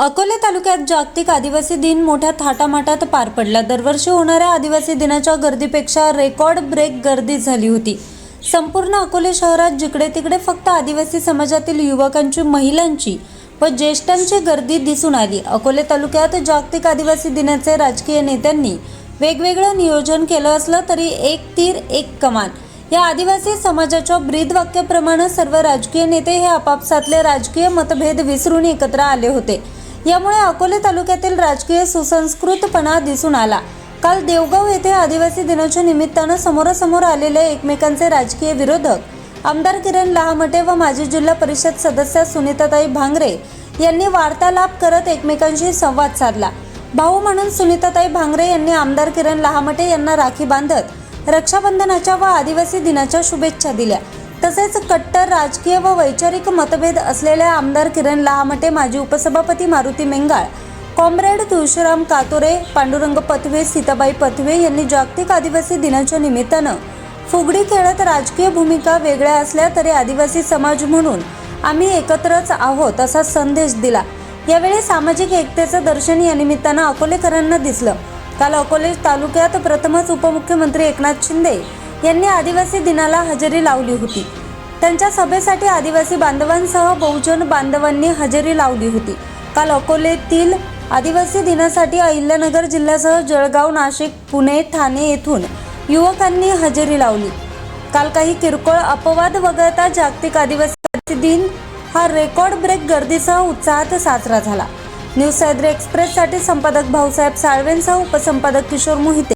अकोले तालुक्यात जागतिक आदिवासी दिन मोठ्या थाटामाटात पार पडला. दरवर्षी होणाऱ्या आदिवासी दिनाच्या गर्दीपेक्षा रेकॉर्ड ब्रेक गर्दी झाली होती. संपूर्ण अकोले शहरात जिकडे तिकडे फक्त आदिवासी समाजातील युवकांची महिलांची व ज्येष्ठांची गर्दी दिसून आली. अकोले तालुक्यात जागतिक आदिवासी दिनाचे राजकीय नेत्यांनी वेगवेगळं नियोजन केलं असलं तरी एक तीर एक कमान. या आदिवासी समाजाच्या ब्रीद वाक्याप्रमाणे सर्व राजकीय नेते हे आपापसातले राजकीय मतभेद विसरून एकत्र आले होते. यामुळे अकोले तालुक्यातील राजकीय सुसंस्कृतपणा दिसून आला. काल देवगाव येथे आदिवासी दिनाच्या निमित्तानं समोरासमोर आलेले एकमेकांचे राजकीय विरोधक आमदार किरण लहामटे व माजी जिल्हा परिषद सदस्य सुनीताताई भांगरे यांनी वार्तालाप करत एकमेकांशी संवाद साधला. भाऊ म्हणून सुनीताताई भांगरे यांनी आमदार किरण लहामटे यांना राखी बांधत रक्षाबंधनाच्या व आदिवासी दिनाच्या शुभेच्छा दिल्या. तसेच कट्टर राजकीय व वैचारिक मतभेद असलेल्या आमदार किरण लहामटे माजी उपसभापती मारुती मेंगाळ कॉम्रेड तुळशीराम कातोरे पांडुरंग पथवे सीताबाई पथवे यांनी जागतिक आदिवासी दिनाच्या निमित्तानं फुगडी खेळत राजकीय भूमिका वेगळ्या असल्या तरी आदिवासी समाज म्हणून आम्ही एकत्रच आहोत असा संदेश दिला. यावेळी सामाजिक एकतेचं दर्शन या निमित्तानं अकोलेकरांना दिसलं. काल अकोले तालुक्यात प्रथमच उपमुख्यमंत्री एकनाथ शिंदे यांनी आदिवासी दिनाला हजेरी लावली होती. त्यांच्या सभेसाठी आदिवासी बांधवांसह बहुजन बांधवांनी हजेरी लावली होती. काल अकोलेतील आदिवासी दिनासाठी अहिल्यानगर जिल्ह्यासह जळगाव नाशिक पुणे ठाणे येथून युवकांनी हजेरी लावली. काल काही किरकोळ अपवाद वगळता जागतिक आदिवासी दिन हा रेकॉर्ड ब्रेक गर्दीसह उत्साहात साजरा झाला. न्यूज सह्याद्री एक्सप्रेससाठी संपादक भाऊसाहेब साळवेंसह उपसंपादक किशोर मोहिते.